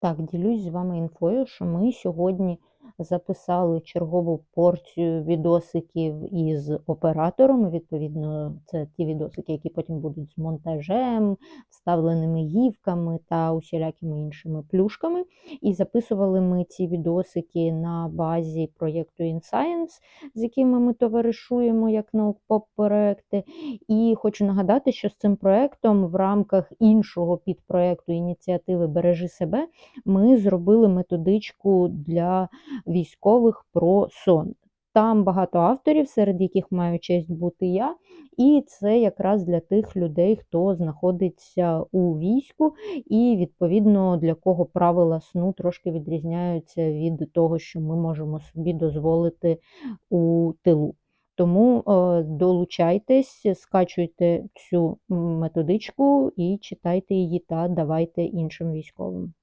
Так, ділюсь з вами інфою, що ми сьогодні записали чергову порцію відосиків із оператором. Відповідно, це ті відосики, які потім будуть з монтажем, вставленими гівками та усілякими іншими плюшками. І записували ми ці відосики на базі проєкту InScience, з якими ми товаришуємо як наук-поп-проекти. І хочу нагадати, що з цим проєктом в рамках іншого підпроєкту ініціативи Бережи себе ми зробили методичку для військових про сон. Там багато авторів, серед яких маю честь бути я, і це якраз для тих людей, хто знаходиться у війську, і відповідно для кого правила сну трошки відрізняються від того, що ми можемо собі дозволити у тилу. Тому е, долучайтесь, скачуйте цю методичку і читайте її та давайте іншим військовим.